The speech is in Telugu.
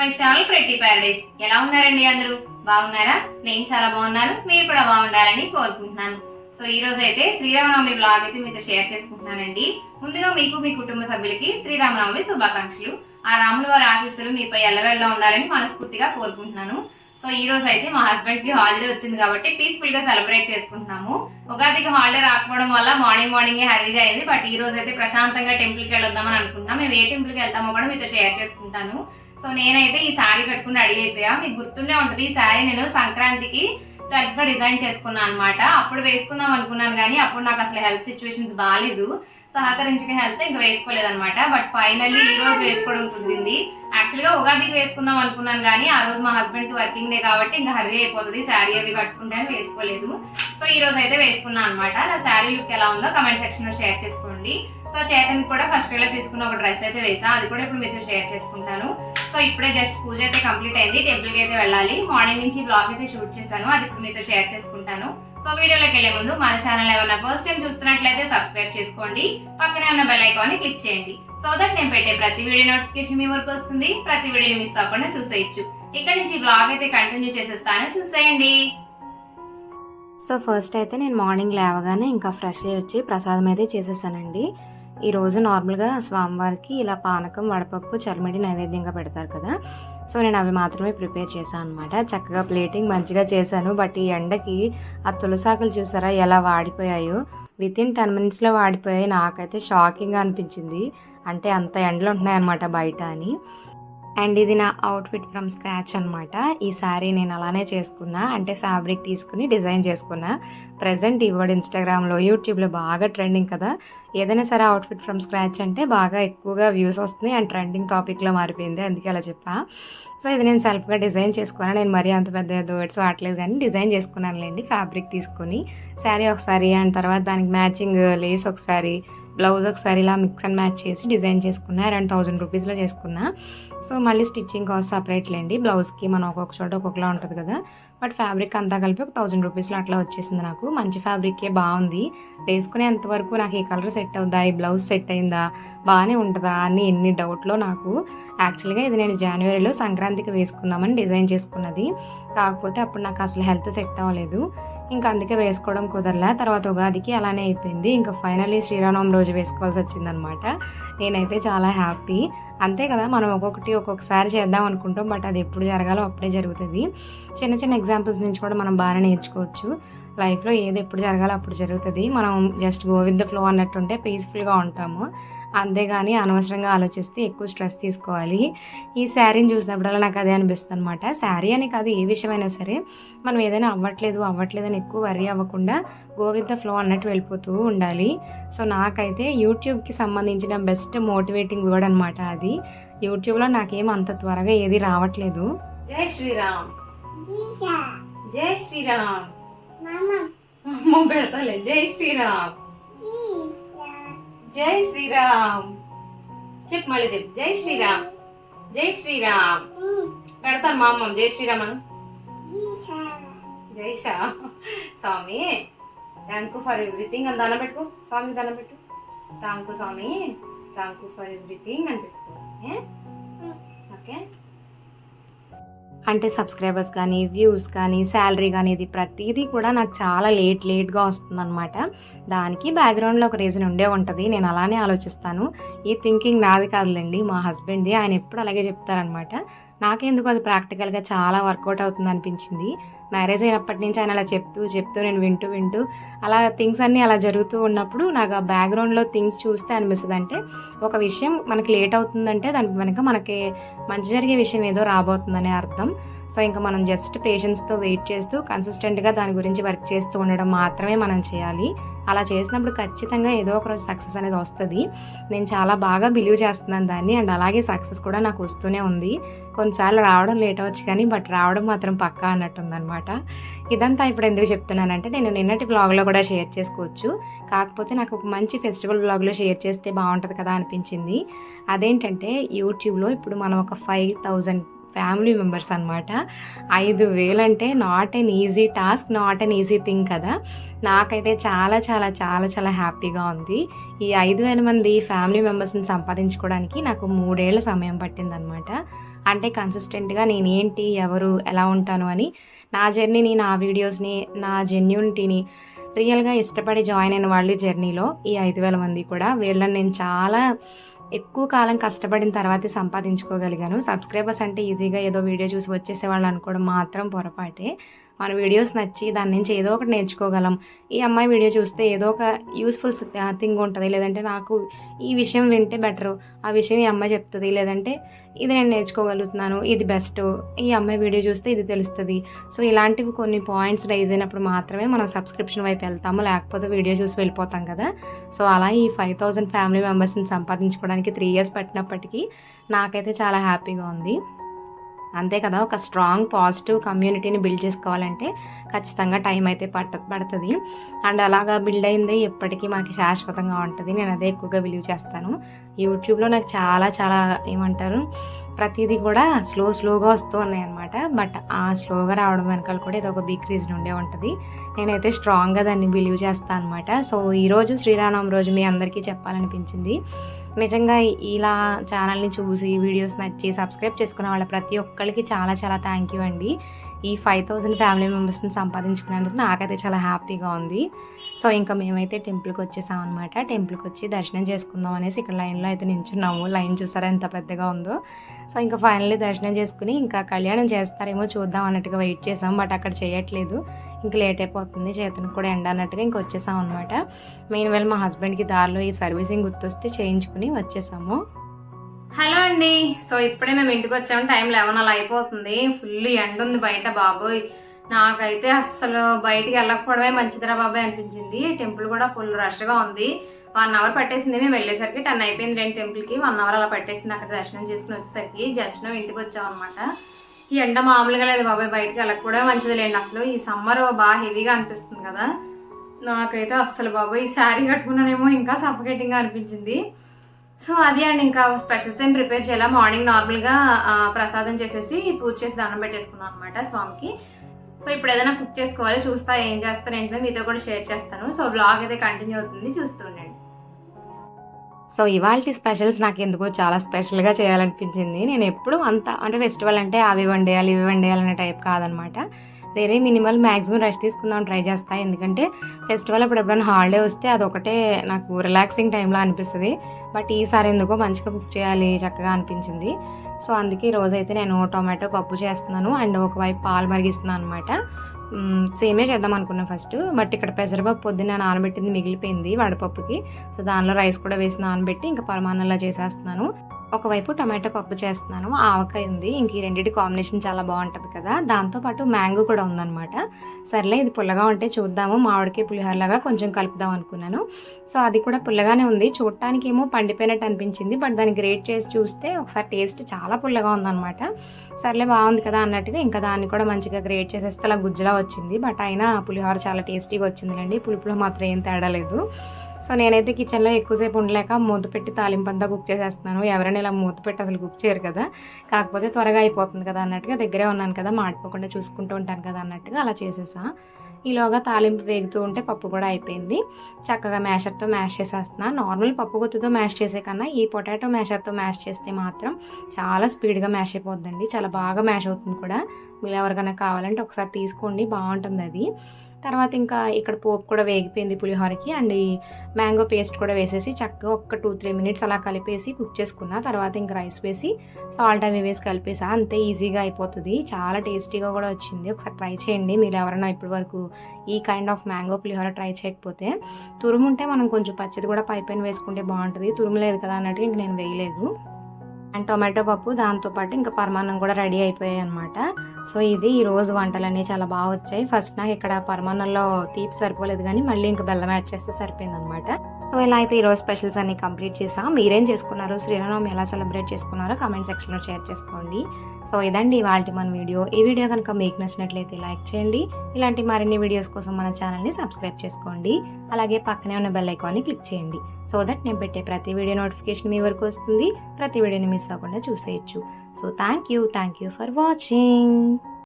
మై ఛానల్ ప్రతి ప్యారడైస్ ఎలా ఉన్నారండి అందరూ? బాగున్నారా? నేను చాలా బాగున్నాను. మీరు కూడా బాగుండాలని కోరుకుంటున్నాను. సో ఈ రోజు అయితే శ్రీరామనవమి బ్లాగ్ అయితే మీతో షేర్ చేసుకుంటున్నానండి. ముందుగా మీకు మీ కుటుంబ సభ్యులకి శ్రీరామనవమి శుభాకాంక్షలు. ఆ రాముల వారి ఆశీస్సులు మీపై ఎల్లవెళ్ళ ఉండాలని మనస్ఫూర్తిగా కోరుకుంటున్నాను. సో ఈ రోజు అయితే మా హస్బెండ్కి హాలిడే వచ్చింది కాబట్టి పీస్ఫుల్గా సెలబ్రేట్ చేసుకుంటున్నాము. ఉగాదికి హాలిడే రాకపోవడం వల్ల మార్నింగ్ మార్నింగ్ హరీగా అయింది. బట్ ఈ రోజు అయితే ప్రశాంతంగా టెంపుల్కి వెళ్ళొద్దామని అనుకుంటున్నాం. మేము ఏ టెంపుల్కి వెళ్తామో కూడా మీతో షేర్ చేసుకుంటాను. సో నేనైతే ఈ శారీ కట్టుకుని రెడీ అయిపోయా. మీకు గుర్తుండే ఉంటుంది ఈ శారీ నేను సంక్రాంతికి సరిగ్గా డిజైన్ చేసుకున్నాను అనమాట అప్పుడు వేసుకుందాం అనుకున్నాను కానీ అప్పుడు నాకు అసలు హెల్త్ సిచ్యువేషన్స్ బాగాలేదు సహకరించక హెల్త్ ఇంకా వేసుకోలేదన్నమాట. బట్ ఫైనల్లీ ఈ రోజు వేసుకోవడం కుదిరింది. యాక్చువల్గా ఉగాదికి వేసుకుందాం అనుకున్నాను కానీ ఆ రోజు మా హస్బెండ్కి వర్కింగ్ డే కాబట్టి ఇంకా హర్రీ అయిపోతుంది. శారీ అవి కట్టుకుంటే వేసుకోలేదు. సో ఈ రోజు అయితే వేసుకున్నాను అనమాట నా శారీ లుక్ ఎలా ఉందో కమెంట్ సెక్షన్లో షేర్ చేసుకోండి. సో చేతన్ కూడా ఫస్ట్లో తీసుకున్న ఒక డ్రెస్ అయితే వేసా. అది కూడా ఇప్పుడు మీతో షేర్ చేసుకుంటాను. సో ఇప్పుడే జస్ట్ పూజ అయితే కంప్లీట్ అయింది. టెంపుల్కి అయితే వెళ్ళాలి. మార్నింగ్ నుంచి బ్లాగ్ అయితే షూట్ చేశాను. అది ఇప్పుడు మీతో షేర్ చేసుకుంటాను. సో వీడియోలోకి వెళ్ళే ముందు మన ఛానల్ ఏమైనా ఫస్ట్ టైం చూస్తున్నట్లయితే సబ్స్క్రైబ్ చేసుకోండి. పక్కనే ఉన్న బెల్ ఐకాన్ని క్లిక్ చేయండి. సో దట్ నేను పెట్టే ప్రతి వీడియో నోటిఫికేషన్ మీ వరకు వస్తుంది. ప్రతి వీడియోని మిస్ అవ్వకుండా చూసేయచ్చు. ఇక్కడ నుంచి బ్లాగ్ అయితే కంటిన్యూ చేసేస్తాను. చూసేయండి. సో ఫస్ట్ అయితే నేను మార్నింగ్ లేవగానే ఇంకా ఫ్రెష్ అయ్యి వచ్చి ప్రసాదం అయితే చేసేసానండి. ఈరోజు నార్మల్గా స్వామివారికి ఇలా పానకం వడపప్పు చర్మడి నైవేద్యంగా పెడతారు కదా. సో నేను అవి మాత్రమే ప్రిపేర్ చేశాను అనమాట చక్కగా ప్లేటింగ్ మంచిగా చేశాను. బట్ ఈ ఎండకి ఆ తులసాకులు చూసారా ఎలా వాడిపోయాయో? విత్ ఇన్ టెన్ మినిట్స్లో వాడిపోయాయి. నాకైతే షాకింగ్గా అనిపించింది. అంటే అంత ఎండలు ఉంటున్నాయన్నమాట బయట అని. అండ్ ఇది నా అవుట్ఫిట్ ఫ్రమ్ స్క్రాచ్ అనమాట ఈ శారీ నేను అలానే చేసుకున్నా. అంటే ఫ్యాబ్రిక్ తీసుకుని డిజైన్ చేసుకున్నా. ప్రజెంట్ ఇవ్వడు ఇన్స్టాగ్రామ్లో యూట్యూబ్లో బాగా ట్రెండింగ్ కదా. ఏదైనా సరే అవుట్ఫిట్ ఫ్రమ్ స్క్రాచ్ అంటే బాగా ఎక్కువగా వ్యూస్ వస్తుంది అండ్ ట్రెండింగ్ టాపిక్లో మారిపోయింది. అందుకే అలా చెప్పా. సో ఇది నేను సెల్ఫ్గా డిజైన్ చేసుకున్నాను నేను మరీ అంత పెద్ద వర్డ్స్ వాడలేదు కానీ డిజైన్ చేసుకున్నానులేండి. ఫ్యాబ్రిక్ తీసుకొని శారీ ఒకసారి అండ్ తర్వాత దానికి మ్యాచింగ్ లేస్ ఒకసారి బ్లౌజ్ ఒకసారి ఇలా మిక్స్ అండ్ మ్యాచ్ చేసి డిజైన్ చేసుకున్నా అరౌండ్ థౌజండ్ రూపీస్లో చేసుకున్నా. సో మళ్ళీ స్టిచ్చింగ్ కాస్ట్ సపరేట్ లేండి. బ్లౌజ్కి మనం ఒక్కొక్క చోట ఒక్కొక్కలా ఉంటుంది కదా. బట్ ఫ్యాబ్రిక్ అంతా కలిపి ఒక థౌజండ్ రూపీస్లో అట్లా వచ్చేసింది నాకు. మంచి ఫ్యాబ్రికే బాగుంది. వేసుకునేంత వరకు నాకు ఈ కలర్ సెట్ అవుదా ఈ బ్లౌజ్ సెట్ అయిందా? బాగానే ఉంటుందా? అని ఎన్ని డౌట్లో నాకు. యాక్చువల్గా ఇది నేను జనవరిలో సంక్రాంతికి వేసుకుందామని డిజైన్ చేసుకున్నది. కాకపోతే అప్పుడు నాకు అసలు హెల్త్ సెట్ అవ్వలేదు. ఇంకా అందుకే వేసుకోవడం కుదరలే. తర్వాత ఉగాదికి అలానే అయిపోయింది. ఇంకా ఫైనల్లీ శ్రీరామనవమి రోజు వేసుకోవాల్సి వచ్చిందనమాట నేనైతే చాలా హ్యాపీ అంతే కదా మనం ఒక్కొక్కటి ఒక్కొక్కసారి చేద్దాం అనుకుంటాం బట్ అది ఎప్పుడు జరగాలో అప్పుడే జరుగుతుంది. చిన్న చిన్న ఎగ్జాంపుల్స్ నుంచి కూడా మనం బాగా నేర్చుకోవచ్చు. లైఫ్లో ఏది ఎప్పుడు జరగాలో అప్పుడు జరుగుతుంది. మనం just go with the flow అన్నట్టుంటే పీస్ఫుల్గా ఉంటాము. అంతేగాని అనవసరంగా ఆలోచిస్తే ఎక్కువ స్ట్రెస్ తీసుకోవాలి. ఈ శారీని చూసినప్పుడల్లా నాకు అదే అనిపిస్తుంది అనమాట శారీ అని కాదు ఏ విషయమైనా సరే మనం ఏదైనా అవ్వట్లేదు అవ్వట్లేదు అని ఎక్కువ వరి అవ్వకుండా గో విత్ ద ఫ్లో అన్నట్టు వెళ్ళిపోతూ ఉండాలి. సో నాకైతే యూట్యూబ్కి సంబంధించిన బెస్ట్ మోటివేటింగ్ వర్డ్ అనమాట అది. యూట్యూబ్లో నాకేం అంత త్వరగా ఏది రావట్లేదు. జై శ్రీరామ్. జై శ్రీరామ్. పెడతాలే. జై శ్రీరామ్. జై శ్రీరామ్. చెప్పు మళ్ళీ చెప్పు. జై శ్రీరామ్. జై శ్రీరామ్. పెడతాను మా అమ్మ. జై శ్రీరామ్ అను. జై షా స్వామి థ్యాంక్ యూ ఫర్ ఎవ్రీథింగ్ అని దండం పెట్టుకో. స్వామికి దండం పెట్టు. థ్యాంక్ యూ స్వామి. థ్యాంక్ యూ ఫర్ ఎవ్రీథింగ్ అని పెట్టుకో. ఓకే? అంటే సబ్స్క్రైబర్స్ కానీ వ్యూస్ కానీ శాలరీ కానీ ఇది ప్రతిదీ కూడా నాకు చాలా లేట్ లేట్గా వస్తుందన్నమాట. దానికి బ్యాక్గ్రౌండ్లో ఒక రీజన్ ఉండే ఉంటుంది. నేను అలానే ఆలోచిస్తాను. ఈ థింకింగ్ నాది కాదులేండి. మా హస్బెండ్ది ఆయన ఎప్పుడు అలాగే చెప్తారనమాట నాకెందుకు అది ప్రాక్టికల్గా చాలా వర్కౌట్ అవుతుంది అనిపించింది మ్యారేజ్ అయినప్పటి నుంచి ఆయన అలా చెప్తూ చెప్తూ నేను వింటూ వింటూ అలా థింగ్స్ అన్నీ అలా జరుగుతూ ఉన్నప్పుడు నాకు ఆ బ్యాక్గ్రౌండ్లో థింగ్స్ చూస్తే అనిపిస్తుంది. అంటే ఒక విషయం మనకి లేట్ అవుతుందంటే దాని వెనక మనకి మంచి జరిగే విషయం ఏదో రాబోతుందనే అర్థం. సో ఇంకా మనం జస్ట్ పేషెన్స్తో వెయిట్ చేస్తూ కన్సిస్టెంట్గా దాని గురించి వర్క్ చేస్తూ ఉండడం మాత్రమే మనం చేయాలి. అలా చేసినప్పుడు ఖచ్చితంగా ఏదో ఒక రోజు సక్సెస్ అనేది వస్తుంది. నేను చాలా బాగా బిలీవ్ చేస్తున్నాను దాన్ని అండ్ అలాగే సక్సెస్ కూడా నాకు వస్తూనే ఉంది. కొన్నిసార్లు రావడం లేట్ అవ్వచ్చు కానీ బట్ రావడం మాత్రం పక్కా అన్నట్టుందనమాట ఇదంతా ఇప్పుడు ఎందుకు చెప్తున్నానంటే నేను నిన్నటి బ్లాగ్లో కూడా షేర్ చేసుకోవచ్చు. కాకపోతే నాకు ఒక మంచి ఫెస్టివల్ బ్లాగ్లో షేర్ చేస్తే బాగుంటుంది కదా అనిపించింది. అదేంటంటే యూట్యూబ్లో ఇప్పుడు మనం ఒక ఫైవ్ థౌజండ్ ఫ్యామిలీ మెంబర్స్ అనమాట ఐదు వేలంటే not an easy task not an easy thing కదా. నాకైతే చాలా చాలా చాలా చాలా హ్యాపీగా ఉంది. ఈ ఐదు వేల మంది ఫ్యామిలీ మెంబర్స్ని సంపాదించుకోవడానికి నాకు మూడేళ్ళ సమయం పట్టిందనమాట అంటే కన్సిస్టెంట్గా నేనేంటి ఎవరు ఎలా ఉంటాను అని నా జర్నీని నా వీడియోస్ని నా జెన్యూనిటీని రియల్గా ఇష్టపడి జాయిన్ అయిన వాళ్ళు జర్నీలో ఈ ఐదు వేల మంది కూడా. వీళ్ళని నేను చాలా ఎక్కువ కాలం కష్టపడిన తర్వాతే సంపాదించుకోగలిగాను. సబ్స్క్రైబర్స్ అంటే ఈజీగా ఏదో వీడియో చూసి వచ్చేసే వాళ్ళు అనుకోవడం మాత్రం పొరపాటే. మన వీడియోస్ నచ్చి దాని నుంచి ఏదో ఒకటి నేర్చుకోగలం. ఈ అమ్మాయి వీడియో చూస్తే ఏదో ఒక యూస్ఫుల్ థింగ్ ఉంటుంది. లేదంటే నాకు ఈ విషయం వింటే బెటర్ ఆ విషయం ఈ అమ్మాయి చెప్తుంది. లేదంటే ఇది నేను నేర్చుకోగలుగుతున్నాను. ఇది బెస్ట్ ఈ అమ్మాయి వీడియో చూస్తే ఇది తెలుస్తుంది. సో ఇలాంటివి కొన్ని పాయింట్స్ రైజ్ అయినప్పుడు మాత్రమే మనం సబ్స్క్రిప్షన్ వైపు వెళ్తాము. లేకపోతే వీడియో చూసి వెళ్ళిపోతాం కదా. సో అలా ఈ ఫైవ్ థౌజండ్ ఫ్యామిలీ మెంబర్స్ని సంపాదించుకోవడానికి త్రీ ఇయర్స్ పట్టినప్పటికీ నాకైతే చాలా హ్యాపీగా ఉంది. అంతే కదా ఒక స్ట్రాంగ్ పాజిటివ్ కమ్యూనిటీని బిల్డ్ చేసుకోవాలంటే ఖచ్చితంగా టైం అయితే పట్ట పడుతుంది. అండ్ అలాగా బిల్డ్ అయిందే ఎప్పటికీ మనకి శాశ్వతంగా ఉంటుంది. నేను అదే ఎక్కువగా బిలీవ్ చేస్తాను. యూట్యూబ్లో నాకు చాలా చాలా ఏమంటారు ప్రతిదీ కూడా స్లో స్లోగా వస్తూ ఉన్నాయి అనమాట బట్ ఆ స్లోగా రావడం వెనకాల కూడా ఇది ఒక బిగ్ రీజన్ ఉండే ఉంటుంది. నేనైతే స్ట్రాంగ్గా దాన్ని బిలీవ్ చేస్తాను అనమాట సో ఈరోజు శ్రీరామనవమి రోజు మీ అందరికీ చెప్పాలనిపించింది. నిజంగా ఇలా ఛానల్ని చూసి వీడియోస్ నచ్చి సబ్స్క్రైబ్ చేసుకున్న వాళ్ళ ప్రతి ఒక్కరికి చాలా చాలా థ్యాంక్ యూ అండి. ఈ ఫైవ్ థౌజండ్ ఫ్యామిలీ మెంబర్స్ని సంపాదించుకునేందుకు నాకైతే చాలా హ్యాపీగా ఉంది. సో ఇంకా మేమైతే టెంపుల్కి వచ్చేసాం అనమాట టెంపుల్కి వచ్చి దర్శనం చేసుకుందాం అనేసి ఇక్కడ లైన్లో అయితే నించున్నాము. లైన్ చూసారా ఎంత పెద్దగా ఉందో. సో ఇంకా ఫైనల్లీ దర్శనం చేసుకుని ఇంకా కళ్యాణం చేస్తారేమో చూద్దాం అన్నట్టుగా వెయిట్ చేసాం. బట్ అక్కడ చేయట్లేదు. ఇంక లేట్ అయిపోతుంది. చేతనికి కూడా ఎండ అన్నట్టుగా ఇంక వచ్చేసాం అనమాట మెయిన్ వెళ్ళి మా హస్బెండ్కి దారిలో ఈ సర్వీసింగ్ గుర్తొస్తే చేయించుకుని వచ్చేసాము. హలో అండి. సో ఇప్పుడే మేము ఇంటికి వచ్చాము. టైం లెవెన్ అలా అయిపోతుంది. ఫుల్ ఎండ ఉంది బయట బాబోయ్. నాకైతే అస్సలు బయటికి వెళ్ళకపోవడమే మంచిదిరా బాబాయ్ అనిపించింది. టెంపుల్ కూడా ఫుల్ రష్గా ఉంది. వన్ అవర్ పట్టేసింది. మేము వెళ్ళేసరికి టెన్ అయిపోయింది రెండు టెంపుల్కి వన్ అవర్ అలా పట్టేసింది అక్కడ దర్శనం చేసుకుని వచ్చేసరికి. దర్శనం ఇంటికి వచ్చాం అనమాట ఈ ఎండ మామూలుగా లేదు బాబాయ్. బయటికి వెళ్ళకపోవడమే మంచిది లేండి అసలు. ఈ సమ్మర్ బాగా హెవీగా అనిపిస్తుంది కదా. నాకైతే అస్సలు బాబాయ్. ఈ శారీ కట్టుకున్నానేమో ఇంకా సఫకేటింగ్గా అనిపించింది. సో అది అండి ఇంకా స్పెషల్స్ ఏం ప్రిపేర్ చేయాలా? మార్నింగ్ నార్మల్గా ప్రసాదం చేసేసి పూజ చేసి దానం పెట్టేసుకున్నాను అనమాట స్వామికి. సో ఇప్పుడు ఏదైనా కుక్ చేసుకోవాలి చూస్తా ఏం చేస్తాను ఏంటో మీతో కూడా షేర్ చేస్తాను. సో బ్లాగ్ అయితే కంటిన్యూ అవుతుంది చూస్తూ ఉండండి. సో ఇవాళ స్పెషల్స్ నాకు ఎందుకో చాలా స్పెషల్గా చేయాలనిపించింది. నేను ఎప్పుడు అంత అంటే ఫెస్టివల్ అంటే అవి వండేయాలి ఇవి వండేయాలి అనే టైప్ కాదనమాట వేరే మినిమల్ మ్యాక్సిమం రెస్ట్ తీసుకుందాం ట్రై చేస్తా. ఎందుకంటే ఫెస్టివల్ అప్పుడు ఎప్పుడైనా హాలిడే వస్తే అదొకటే నాకు రిలాక్సింగ్ టైంలో అనిపిస్తుంది. బట్ ఈసారి ఎందుకో మంచిగా కుక్ చేయాలి చక్కగా అనిపించింది. సో అందుకే రోజైతే రోజు అయితే నేను టొమాటో పప్పు చేస్తున్నాను. అండ్ ఒకవైపు పాలు మరిగిస్తున్నాను అనమాట సేమే చేద్దాం అనుకున్నాను ఫస్ట్ బట్ ఇక్కడ పెసరపప్పు పొద్దున్న నానబెట్టింది మిగిలిపోయింది వడపప్పుకి. సో దానిలో రైస్ కూడా వేసి నానబెట్టి ఇంకా పరమాన్నంలా చేసేస్తున్నాను. ఒకవైపు టమాటో పప్పు చేస్తున్నాను ఆవకాయ ఉంది ఇంక ఈ రెండింటి కాంబినేషన్ చాలా బాగుంటుంది కదా. దాంతోపాటు మ్యాంగో కూడా ఉందన్నమాట. సర్లే ఇది పుల్లగా ఉంటే చూద్దాము. మామిడికాయ పులిహోరలాగా కొంచెం కలుపుదాం అనుకున్నాను. సో అది కూడా పుల్లగానే ఉంది. చూడటానికి ఏమో పండిపోయినట్టు అనిపించింది బట్ దాన్ని గ్రేట్ చేసి చూస్తే ఒకసారి టేస్ట్ చాలా పుల్లగా ఉందన్నమాట. సర్లే బాగుంది కదా అన్నట్టుగా ఇంకా దాన్ని కూడా మంచిగా గ్రేట్ చేసేస్తే అలా గుజ్జులా వచ్చింది. బట్ అయినా పులిహోర చాలా టేస్టీగా వచ్చిందిలేండి. పులుపులో మాత్రం ఏం తేడా లేదు. సో నేనైతే కిచెన్లో ఎక్కువసేపు ఉండలేక మూత పెట్టి తాలింపంతా కుక్ చేసేస్తున్నాను. ఎవరైనా ఇలా మూత పెట్టి అసలు కుక్ చేయరు కదా. కాకపోతే త్వరగా అయిపోతుంది కదా అన్నట్టుగా దగ్గరే ఉన్నాను కదా మాడిపోకుండా చూసుకుంటూ ఉంటాను కదా అన్నట్టుగా అలా చేసేసా. ఈలోగా తాలింపు వేగుతూ ఉంటే పప్పు కూడా అయిపోయింది. చక్కగా మ్యాషర్తో మ్యాష్ చేసేస్తున్నా. నార్మల్ పప్పు గుత్తుతో మ్యాష్ చేసే కన్నా ఈ పొటాటో మ్యాషర్తో మ్యాష్ చేస్తే మాత్రం చాలా స్పీడ్గా మ్యాష్ అయిపోద్దండి. చాలా బాగా మ్యాష్ అవుతుంది కూడా. మీరు ఎవరికైనా కావాలంటే ఒకసారి తీసుకోండి బాగుంటుంది అది. తర్వాత ఇంకా ఇక్కడ పోపు కూడా వేగిపోయింది పులిహోరకి అండ్ ఈ మ్యాంగో పేస్ట్ కూడా వేసేసి చక్కగా ఒక టూ త్రీ మినిట్స్ అలా కలిపేసి కుక్ చేసుకున్నా. తర్వాత ఇంకా రైస్ వేసి సాల్ట్ అవి వేసి కలిపేసా. అంతే ఈజీగా అయిపోతుంది. చాలా టేస్టీగా కూడా వచ్చింది. ఒకసారి ట్రై చేయండి. మీరు ఎవరైనా ఇప్పటి వరకు ఈ kind of mango pulihora try చేయకపోతే తురుముంటే మనం కొంచెం పచ్చది కూడా పై పైన వేసుకుంటే బాగుంటుంది. తురుము లేదు కదా అన్నట్టుగా ఇంక నేను వేయలేదు. అండ్ టొమాటో పప్పు దాంతోపాటు ఇంకా పరమాన్నం కూడా రెడీ అయిపోయాయి అనమాట సో ఇది ఈ రోజు వంటలన్నీ చాలా బాగా వచ్చాయి. ఫస్ట్ నాకు ఇక్కడ పరమాన్నంలో తీపి సరిపోలేదు కానీ మళ్ళీ ఇంకా బెల్లం యాడ్ చేస్తే సరిపోయింది అనమాట సో ఇలా అయితే ఈరోజు స్పెషల్స్ అన్ని కంప్లీట్ చేసాం. మీరేం చేసుకున్నారు శ్రీరామనవమి ఎలా సెలబ్రేట్ చేసుకున్నారో కామెంట్ సెక్షన్లో షేర్ చేసుకోండి. సో ఇదండి ఇవాళ మన వీడియో. ఈ వీడియో కనుక మీకు నచ్చినట్లయితే లైక్ చేయండి. ఇలాంటి మరిన్ని వీడియోస్ కోసం మన ఛానల్ని సబ్స్క్రైబ్ చేసుకోండి. అలాగే పక్కనే ఉన్న బెల్ ఐకాన్ని క్లిక్ చేయండి. సో దట్ నేను పెట్టే ప్రతి వీడియో నోటిఫికేషన్ మీ వరకు వస్తుంది. ప్రతి వీడియోని మిస్ అవ్వకుండా చూసేయచ్చు. So thank you. Thank you for watching.